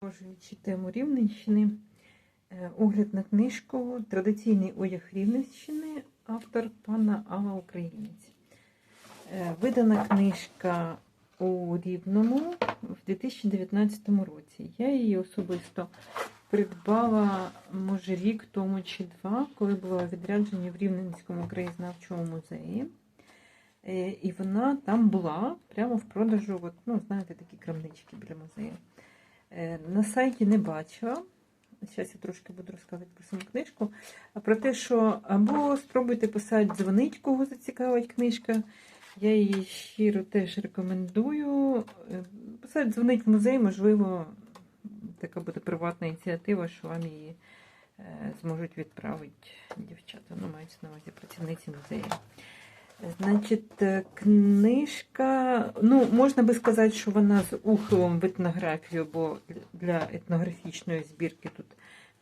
Продовжуючи тему Рівненщини, е, огляд на книжку Традиційний одяг Рівненщини, автор пана Алла Українець. Е, Видана книжка у Рівному в 2019 році. Я її особисто придбала, може, рік тому чи два, коли була відрядження в Рівненському краєзнавчому музеї. Е, І вона там була прямо в продажу, от, ну, знаєте, такі крамнички біля музею. Е, На сайті не бачила. Зараз я трошки буду розказувати про саму книжку. Про те, що або спробуйте писати, дзвонить, кого зацікавить книжка. Я її щиро теж рекомендую. Е, Писати, дзвонить в музей, можливо, така буде приватна ініціатива, що вам її е, зможуть відправити дівчата. Ну, мається на увазі працівниці музею. Значить, е, книжка, ну, можна би сказати, що вона з ухилом в етнографію, бо для етнографічної збірки тут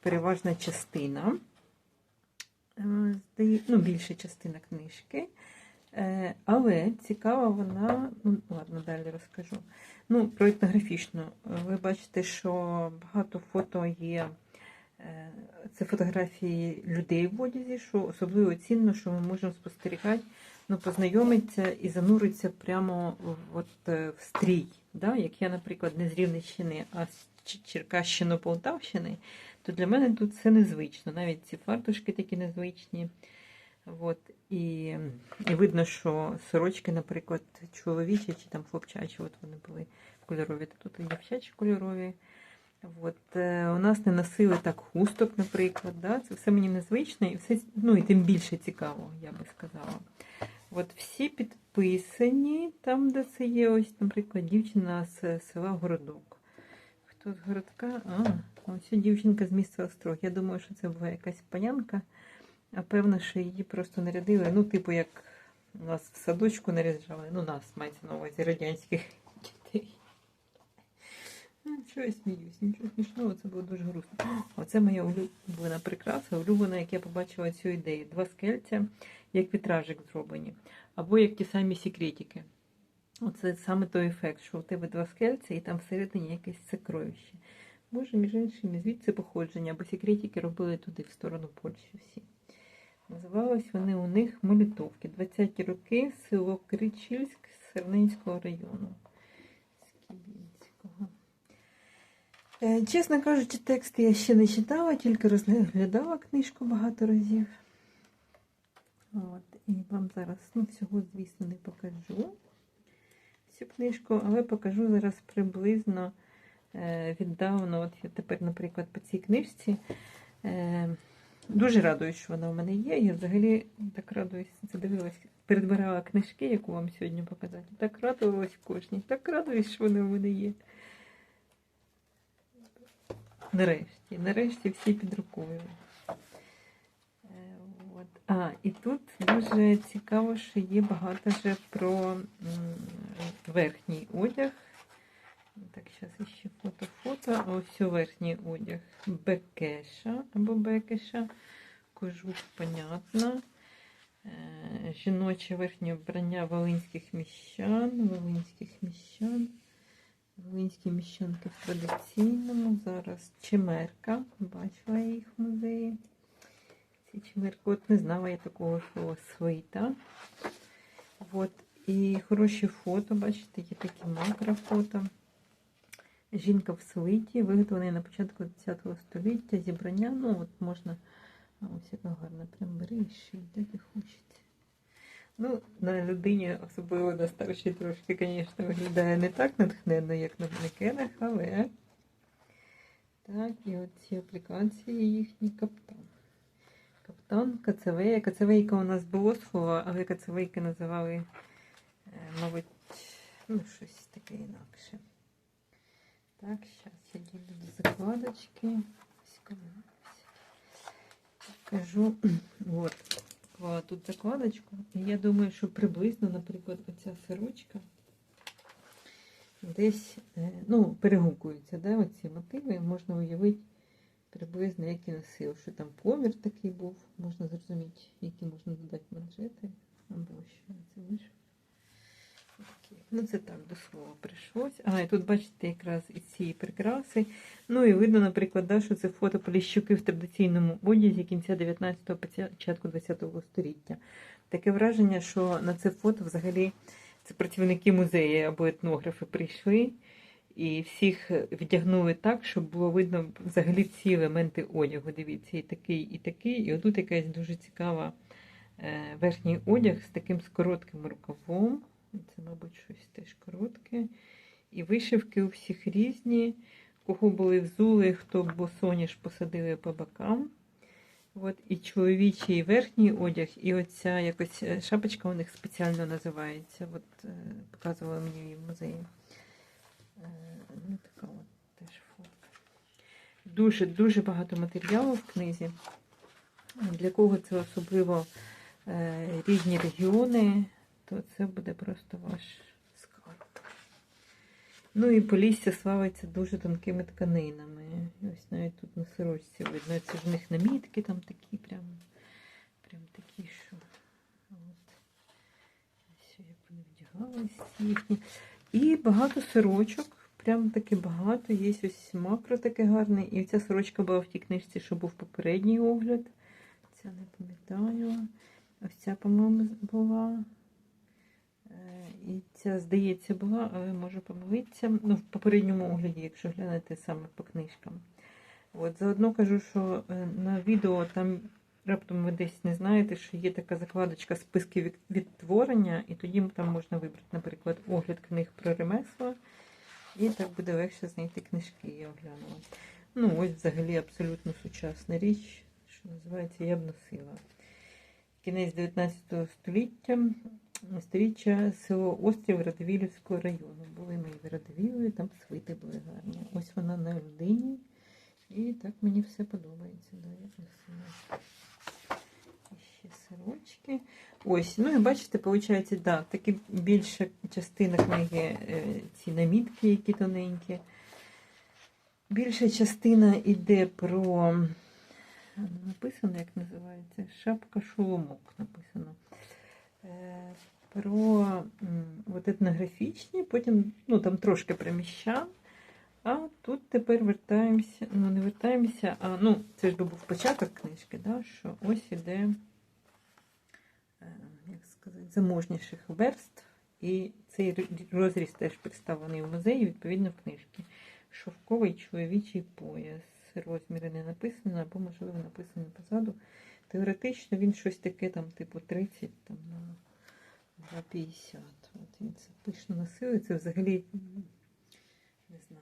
переважна частина, е, ну, більша частина книжки. Е, Але цікава вона, ну ладно, далі розкажу. Ну, про етнографічну. Ви бачите, що багато фото є. Це фотографії людей в одязі, що особливо цінно, що ми можемо спостерігати ну, познайомиться і зануриться прямо от, е, в стрій. Да? Як я, наприклад, не з Рівненщини, а з Черкащини, Полтавщини, то для мене тут все незвично. Навіть ці фартушки такі незвичні. От. І, і видно, що сорочки, наприклад, чоловічі чи там хлопчачі, от вони були кольорові, то тут і дівчачі кольорові. От, е, у нас не носили так хусток, наприклад. Да? Це все мені незвично, і все, ну і тим більше цікаво, я би сказала. От всі підписані, там, де це є, ось, наприклад, дівчина з села Городок. Хто з городка? А, ось дівчинка з міста Острог. Я думаю, що це була якась панянка, а певно, що її просто нарядили. Ну, типу, як нас в садочку наряджали. Ну, нас мається на увазі радянських дітей. Ну, Чого я сміюсь? Нічого смішного, це було дуже грустно. Оце моя улюблена прикраса, улюблена, як я побачила цю ідею. Два скельця, як вітражик зроблені, або як ті самі секретики. Оце саме той ефект, що у тебе два скельця і там всередині якесь сокровище. Може, між іншим, звідси походження, бо секретики робили туди, в сторону Польщі всі. Називались вони у них Молітовки. 20-ті роки, село Кричильськ Сернинського району. Е, Чесно кажучи, текст я ще не читала, тільки розглядала книжку багато разів. От, і вам зараз ну, всього, звісно, не покажу всю книжку, але покажу зараз приблизно е, віддавно. От я тепер, наприклад, по цій книжці. Е, дуже радуюсь, що вона в мене є. Я взагалі так радуюсь, це передбирала книжки, яку вам сьогодні показати. Так радувалась кожній, так радуюсь, що вони в мене є. Нарешті, нарешті всі під рукою. І тут дуже цікаво, що є багато вже про верхній одяг. Так, зараз ще фото-фото. Ось верхній одяг. Бекеша або бекеша. Кожух, понятно. Е, Жіноче верхнє вбрання волинських міщан. Волинських міщан. Волинські міщанки в традиційному. Зараз чемерка. Бачила я їх в музеї. Ці чемерки. От не знала я такого слова свита. От. І хороші фото, бачите, є такі макрофото. Жінка в свиті, виготовлений на початку ХХ століття, зібрання. Ну, от можна. Ось яка гарна, прям бери і де ти хочеться. Ну, на людині, особливо на старшій трошки, звісно, виглядає не так натхненно, як на манекенах, але так, і оці аплікації їхні каптан. Каптан, кацавея. Кацавейка у нас було слово, але кацавейки називали, е, мабуть, ну, щось таке інакше. Так, зараз я дійду до закладочки. Покажу. От. Клала тут закладочку. І я думаю, що приблизно, наприклад, оця сорочка десь е, ну, перегукуються, да, оці мотиви. Можна уявити приблизно, які носив. Що там помір такий був, можна зрозуміти, які можна додати манжети. Або що це вийшов. Окей. Ну, це так, до слова прийшлось. А, і тут бачите якраз і ці прикраси. Ну і видно, наприклад, да, що це фото Поліщуки в традиційному одязі кінця 19-го, початку 20-го століття. Таке враження, що на це фото взагалі це працівники музею або етнографи прийшли і всіх вдягнули так, щоб було видно взагалі всі елементи одягу. Дивіться, і такий, і такий. І отут якась дуже цікава е, верхній одяг з таким коротким рукавом. Це, мабуть, щось теж коротке. І вишивки у всіх різні. Кого були взули, хто босоніж посадили по бокам. От, і чоловічий верхній одяг, і оця якось е, шапочка у них спеціально називається. От, е, показувала мені її в музеї. Ну, така от теж фотка. Дуже, дуже багато матеріалу в книзі. Для кого це особливо е, різні регіони, то це буде просто ваш скарб. Ну і Полісся славиться дуже тонкими тканинами. Ось навіть тут на сорочці видно. Це в них намітки там такі, прям, прям такі, що. От. Ось як вони вдягалися їхні. І багато сорочок. Прям таки багато. Є ось макро таке гарне. І ця сорочка була в тій книжці, що був попередній огляд. Ця не пам'ятаю. Ось ця, по-моєму, була. Е, І ця, здається, була, але можу помилитися. Ну, в попередньому огляді, якщо глянете саме по книжкам. От, заодно кажу, що е, на відео там раптом ви десь не знаєте, що є така закладочка списки відтворення, і тоді там можна вибрати, наприклад, огляд книг про ремесла. І так буде легше знайти книжки, я оглянула. Ну, ось взагалі абсолютно сучасна річ, що називається Я б носила. Кінець 19 століття, сторіччя село Острів Радивілівського району. Були мої в Радивілові, там свити були гарні. Ось вона на людині. І так мені все подобається. Да. І ще сирочки. Ось, ну і бачите, виходить, да, таки більша частина книги, е, ці намітки, які тоненькі. Більша частина йде про. Написано, як називається? Шапка шоломок написано. Е, Про от етнографічні, потім ну, там трошки про міщан. А тут тепер вертаємося, ну не вертаємося, а ну, це ж би був початок книжки, да, що ось іде е, як сказати, заможніших верств. І цей розріз теж представлений в музеї, відповідно, в книжці. Шовковий чоловічий пояс. Розміри не написано, або, можливо, написано позаду. Теоретично він щось таке, там, типу 30 там, на 2,50. От він це пишно носили. Це взагалі, не знаю,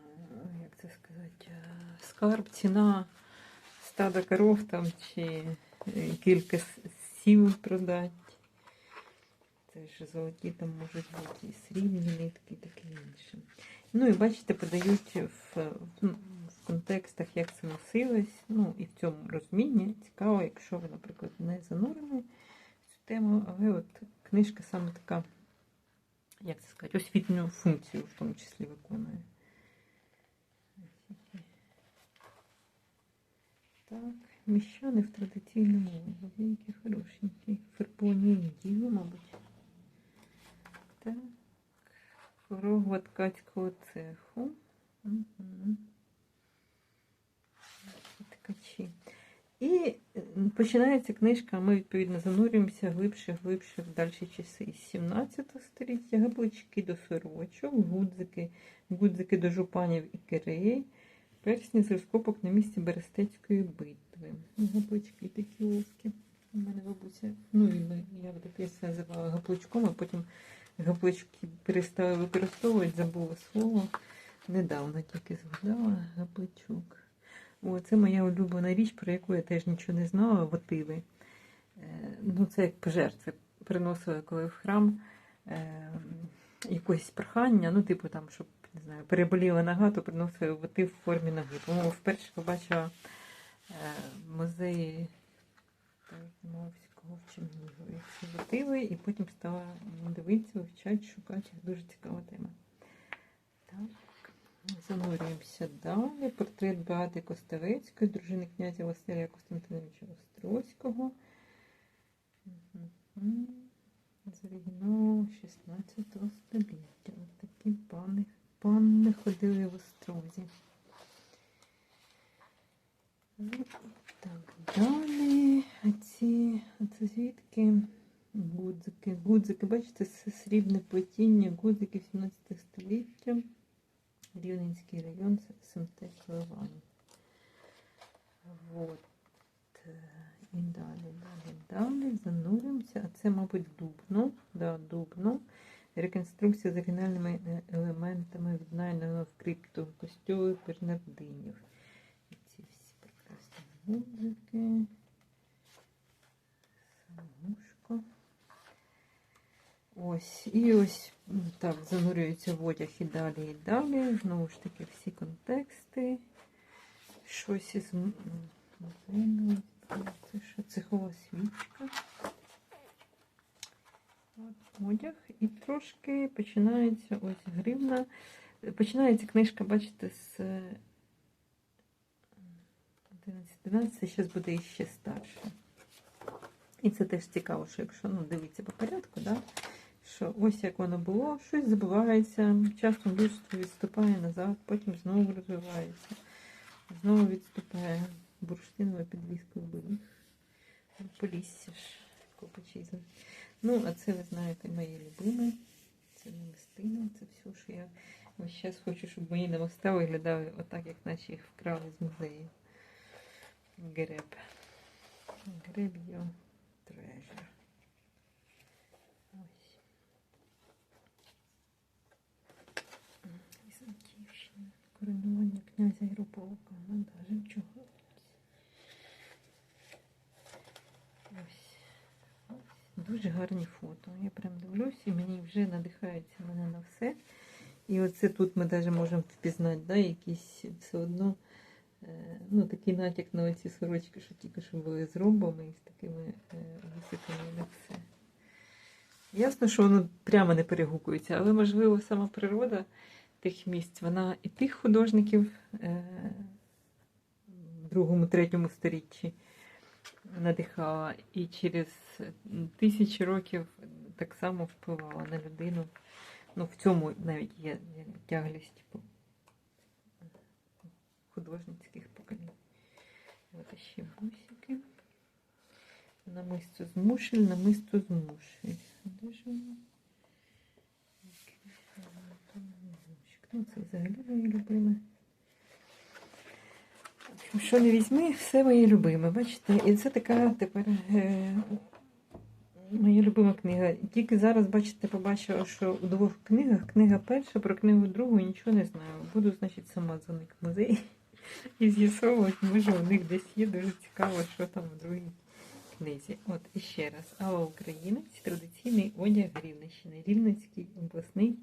це сказати, е, скарб, ціна стада коров там, чи е, кілька с- сіл продати. Це ж золоті там можуть бути і срібні нитки, і таке інше. Ну і бачите, подають в, в, в контекстах, як це носилось. Ну і в цьому розумінні цікаво, якщо ви, наприклад, не занурені в цю тему, але от книжка саме така, як це сказати, освітню функцію в тому числі виконує. Так, міщани в традиційному які хорошенькі. Ферпоні діло, мабуть. Так. Корова ткацького цеху. Угу. Ткачі. І починається книжка, ми відповідно занурюємося глибше, глибше в дальші часи із 17 століття, габлички до сорочок, гудзики, гудзики до жупанів і киреї, персні з розкопок на місці Берестецької битви. Габлички такі узкі. У мене бабуся, ну я в дитинстві називала габличком, а потім габлички перестали використовувати, забула слово. Недавно тільки згадала габличок. О, це моя улюблена річ, про яку я теж нічого не знала, вотиви. Е, ну, це як пожертви. Приносили коли в храм е, якесь прохання, ну, типу там, щоб не знаю, переболіла нога, то приносили вотив в формі ноги. Тому вперше побачила е, музеї Тарнавського в Чернігові ці і потім стала дивитися, вивчати, шукати. Дуже цікава тема. Так. Занурюємося далі. Портрет Беати Костовецької, дружини князя Василя Костянтиновича Острозького. З оригіналу 16 століття. Ось такі пани, панни ходили в острозі. Ну, Так, далі. А ці, а це звідки? Гудзики. Гудзики, бачите, це срібне плетіння, гудзики 17 століття. Рівненський район, СМТ Коливан. Вот. І далі, далі, далі зануримося. А це, мабуть, дубно. Да, дубно. Реконструкція з оригінальними е, елементами віднайденого в крипту костюму Бернардинів. Ці всі прекрасні музики. Самушко. Ось, і ось так занурюється в одяг і далі, і далі. Знову ж таки, всі контексти. Щось із музейного. Це що? Цехова свічка. От, одяг. І трошки починається ось гривна. Починається книжка, бачите, з 11-12, це зараз буде іще старше. І це теж цікаво, що якщо ну, дивіться по порядку, да? що ось як воно було, щось забувається, часом людство відступає назад, потім знову розвивається, знову відступає бурштинове підвіску беріг. Полісся ж, копачі. Ну, а це ви знаєте, мої любими. Це намистина, це все, що я ось зараз хочу, щоб мої намиста виглядали отак, як наче їх вкрали з музею. Греб. Греб його treasure. Ось. Візантівщина. Коронування князя Ярополка. Ну, да, жемчуга. Ось. Ось. Дуже гарні фото. Я прям дивлюсь і мені вже надихається мене на все. І оце тут ми навіть можемо впізнати, да, якісь все одно е, ну, такий натяк на оці сорочки, що тільки що були з ромбами і з такими е, висипами на все. Ясно, що воно прямо не перегукується, але можливо сама природа тих місць, вона і тих художників е, в другому, третьому сторіччі надихала, і через тисячі років так само впливала на людину. Ну, в цьому навіть є тяглість художницьких поколінь. От ще гусики. Намисто з мушель, намисто з мушель. Де ж воно? Якийсь воно там гусик. Ну, це взагалі моє любиме. Общем, Що не візьми, все моє любиме. Бачите? І це така тепер е, моя любима книга. Тільки зараз, бачите, побачила, що у двох книгах книга перша, про книгу другу нічого не знаю. Буду, значить, сама дзвонити в музей і з'ясовувати, може у них десь є дуже цікаво, що там в другій книзі. От і ще раз. Алла Українець, традиційний одяг Рівненщини, Рівненський обласний